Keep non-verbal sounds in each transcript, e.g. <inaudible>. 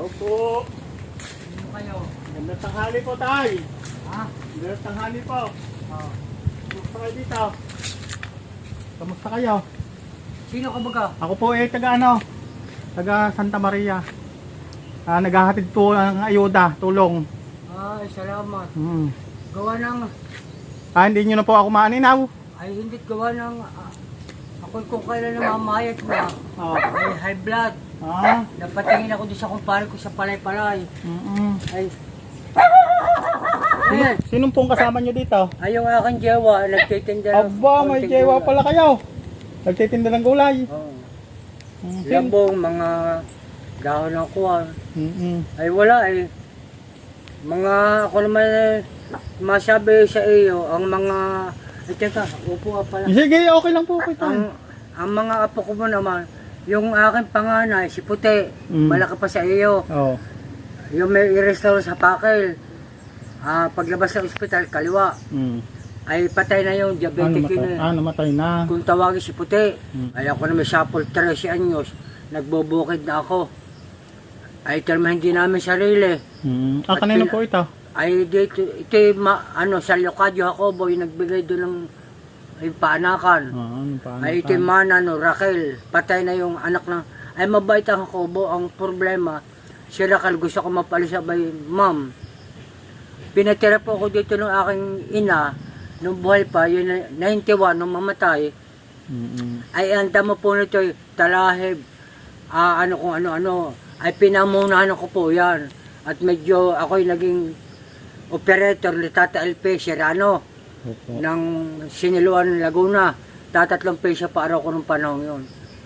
Opo. Sino kayo? Gandang tanghali po tay. Ha? Gandang tanghali po. Oh. Kamusta kayo dito? Kamusta kayo? Sino ka baga? Ako po eh taga ano? Taga Santa Maria. Ah, naghahatid po ng ayuda, tulong. Ay, salamat. Hmm. Gawa ng... Ah, hindi nyo na po ako maaninaw. Ay, hindi gawa ng... ah, ako kung kailan na mamayat na. Oh. Ay, high blood. Ah. Napatingin ako doon sa kumpare ko sa palay-palay. Mm Ay... Ayan. Sinong pong kasama nyo dito? Ay, yung aking jewa, nagtitinda ng Aba, may konting jewa gulay. pala kayo. Nagtitinda ng gulay. Oo. Mm, sin- Labong, mga dahon ng kuwan. Mm-mm. Ay, wala eh. Mga, ako naman eh, masabi sa iyo, ang mga... Ay, teka, upo ka pala. Sige, okay lang po kita. Ang, ang mga apo ko mo naman, yung aking panganay, si Puti, Mm. malaki pa sa iyo. Oh. Yung may i-restore sa pakil, ah, paglabas ng ospital, kaliwa, Mm. ay patay na yung Ah, diabetic namatay, yun eh. ah, namatay na. Kung tawagin si Puti, Mm. ay ako na may sapol 13 anyos, nagbubukid na ako. Ay, terma hindi namin sarili. Mm. Ah, At kanino pina- po ito? Ay, dito, ito yung ma, ano, sa Leocadio Jacobo, yung nagbigay doon ng ay, paanakan. Ah, ano pa? Ay, ito yung mana, no, Raquel, patay na yung anak ng, ay mabait ang Jacobo, ang problema, si Raquel gusto ko mapalisabay, ma'am, pinatira po ako dito ng aking ina, nung buhay pa, yun, na- 91, nung mamatay, Mm-mm. ay ang damo po nito, talahib, ah, ano kung ano-ano, ay pinamunahan ko po yan. At medyo ako'y naging operator ni Tata LP Serrano Opo. ng Siniluan, Laguna. Tatatlong peso pa araw ko nung panahon yun.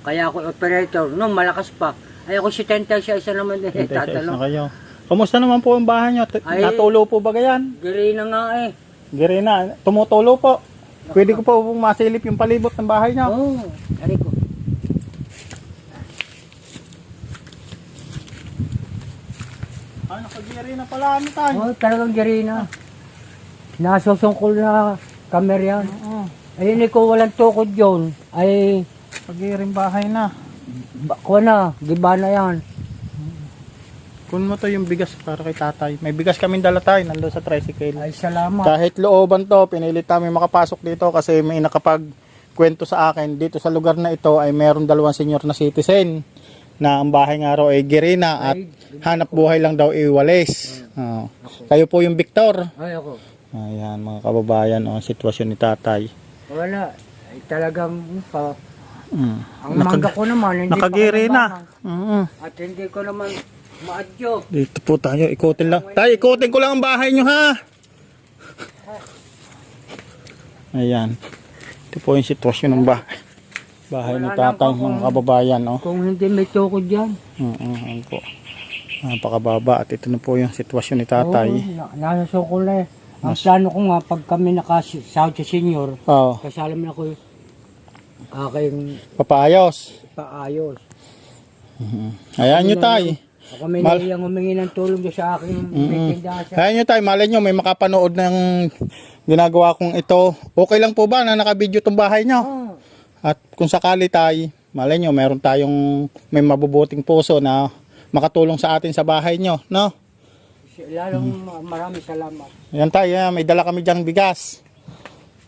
Kaya ako operator, nung malakas pa. Ay ako si Tenta siya isa naman eh, 36 na tatalong. kayo. Kamusta naman po ang bahay nyo? T- Ay- Natulo po ba gayan? Giri na nga eh. Giri na. Tumutulo po. Pwede ko po pong masilip yung palibot ng bahay nyo. Oo, oh, ari ko. Ah, nakagiri na pala ano tayo. Oo, talagang giri na. Nasusungkol na kamer yan. Oo. Ayun kung walang tukod yun, ay Kagiring bahay na. bako na, giba na yan. Kun mo to yung bigas para kay tatay. May bigas kaming dala tayo nandun sa tricycle. Ay, salamat. Kahit looban to, pinilit namin makapasok dito kasi may nakapag kwento sa akin dito sa lugar na ito ay meron dalawang senior na citizen na ang bahay nga raw ay Girina at hanap buhay lang daw iwalis. Oo. Kayo po yung Victor. Ay, ako. Ayan mga kababayan, oh, ang sitwasyon ni tatay. Wala. Ay, talagang pa. Mm. Ang mangga ko naman, hindi Nakagiri na. Mm. At hindi ko naman maadyo. Dito po tayo, ikutin lang. Tayo, ikutin ko lang ang bahay nyo ha. Ayan. Ito po yung sitwasyon ng bahay. Bahay ni tatay, mga kababayan. Oh. Kung hindi may tukod dyan. Oo, ayan po. Napakababa at ito na po yung sitwasyon ni tatay. Oo, na, nasa sukol na eh. Ang plano ko nga, pag kami nakasahod sa senior, Oh, kasala mo na ko yung aking papaayos. paayos. Ayan nyo tay. Ako may Mal- naiyang humingi ng tulong doon sa aking may tindahan sa... Ayan nyo tay, malay nyo may makapanood ng ginagawa kong ito. Okay lang po ba na nakabidyo tong bahay nyo? Oh, At kung sakali tay, malay nyo, meron tayong may mabubuting puso na makatulong sa atin sa bahay nyo, no? Lalong maraming salamat. Ayan tay, ayan, may dala kami dyang bigas.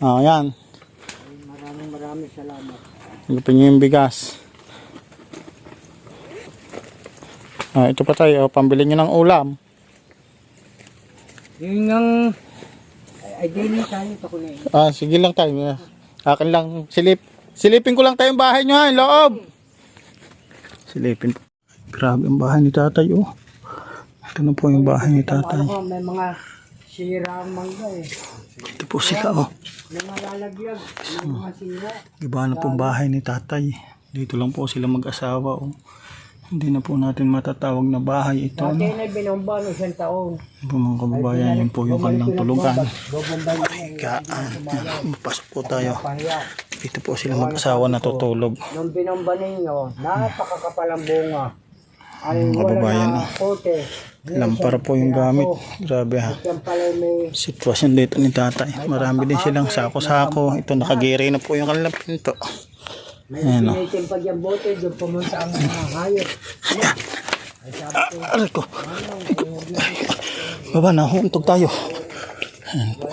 Oh, ayan. Maraming maraming salamat. Lupin nyo yung bigas. Ah, ito pa tayo, pambili nyo ng ulam. Yun ang... Ay, din tayo ito ko na. Ah, sige lang tayo. Akin lang, silip. Silipin ko lang tayo yung bahay nyo ha, yung loob. Silipin po. Grabe ang bahay ni tatay, oh. Ito na po yung bahay ni tatay. May mga sira ang mangga eh. Ito po sila, oh. May mga lalaglag, may mga sira. Iba na pong bahay ni tatay. Dito lang po sila mag-asawa, oh. Hindi na po natin matatawag na bahay ito, Dati na binomba no isang taon. Po mga kababayan, yun po yung kanilang tulugan. Bumabay na Gaan. Pasok po tayo. Dito po sila mag-asawa natutulog. Nung binomba ninyo, napakakapalang bunga. Ay, Mga wala kababayan, na kote. Lampara po yung gamit. Grabe ha. Sitwasyon dito ni tatay. Marami din silang sako-sako. Ito nakagiri na po yung kanilang pinto. Ayan, oh. sabi ko, Aray ko. Baba na, huntog tayo. Ayan po.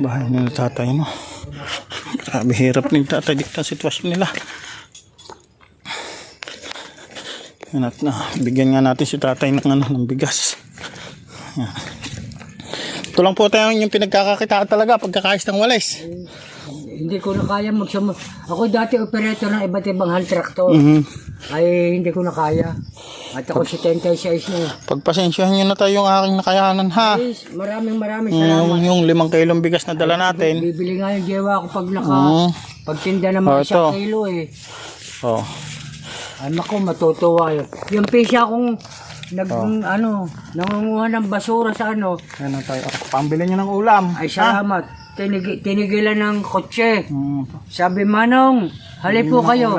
Bahay nila tatay, no? Grabe, hirap ng tatay dito ang sitwasyon nila. Yan at na, bigyan nga natin si tatay ng, ano, ng bigas. Yan. Ito lang po tayo yung pinagkakakitaan talaga pagkakais ng walis. hindi ko na kaya magsama. Ako dati operator ng iba't ibang hand tractor. Mhm. Ay hindi ko na kaya. At ako si 76 na. Pagpasensyahan nyo na tayo yung aking nakayanan ha. Please, maraming maraming salamat. Yung, yung limang kilong bigas na dala natin. Bibili nga yung jewa ko pag naka Mm. pagtinda ng Oh, mga isang ito. kilo eh. Oh. Ay naku, matutuwa yun. Yung pisya kong nag, Oh. ano, nangunguha ng basura sa ano, na tayo. Pambili nyo ng ulam. ay salamat. Tinig, tinigilan ng kotse. Mm. Sabi, Manong, halip po kayo.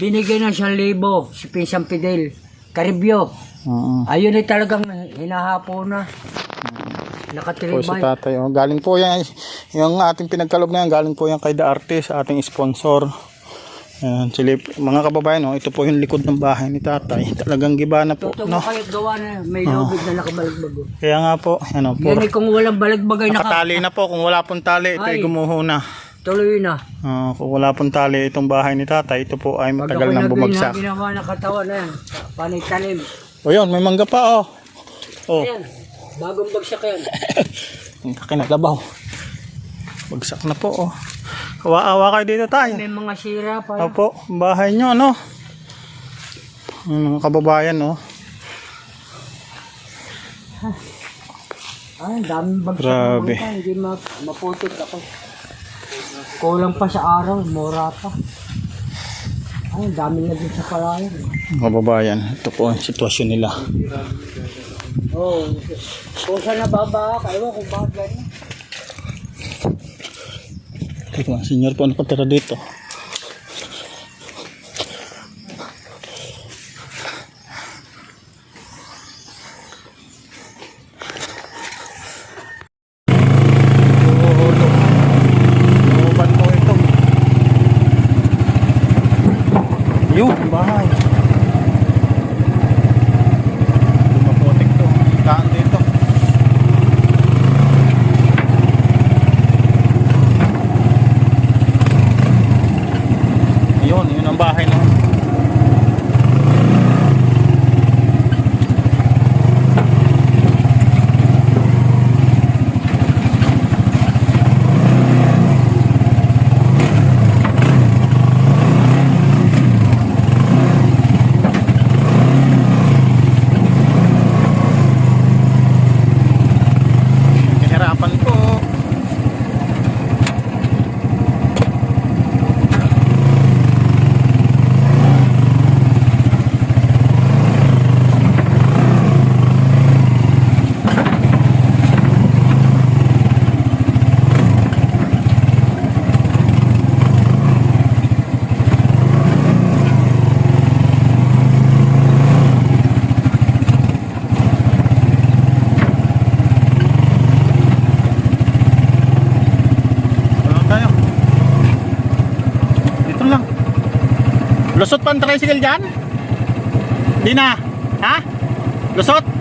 Binigyan ng 1,000 si Pinsang Fidel. Karibyo. Mm. Ayun ay talagang hinahapo na. Po si tatay. Oh. Galing po yan. Yung ating pinagkalob na yan, galing po yan kay The Artist, ating sponsor. Ayan, silip. Mga kababayan, oh, ito po yung likod ng bahay ni tatay. Talagang giba na po. Totoo No? kayo't gawa na. May lubid na nakabalagbag. oh. Kaya nga po, ano po. Yan ay kung walang balagbagay naka, Nakatali na po. Kung wala pong tali, ito ay Ay. gumuho na. tuloy na. Ah, kung wala pong tali itong bahay ni tatay, ito po ay Pag matagal ako nang bumagsak. ginawa ng katawan na yan. Panay talim. O yun, may mangga pa oh. Oh, Ayan. Bagong bagsak yan. <laughs> ang kinalabaw. Bagsak na po oh. Kawa-awa kayo dito tayo. May mga sira pa. Opo, bahay nyo, ano? Mga kababayan, no? Ay, daming bagsak. Grabe. mangga, Hindi ma maputot ako. Kulang pa sa araw. Mura pa. Ay, daming naging sa palayan. Mga kababayan, ito po ang sitwasyon nila. Oo. Oh, kung saan nababa, ewan kung bakit ganyan. Ito ang senior po nakatira dito. Lubat po ito. Yun, bahay. Lumapotik to. Daan dito. Yun, yun ang bahay na. Kahirapan po. Wala tayo. Dito lang. Lusot pa ang tricycle dyan? Di na. Ha? Lusot?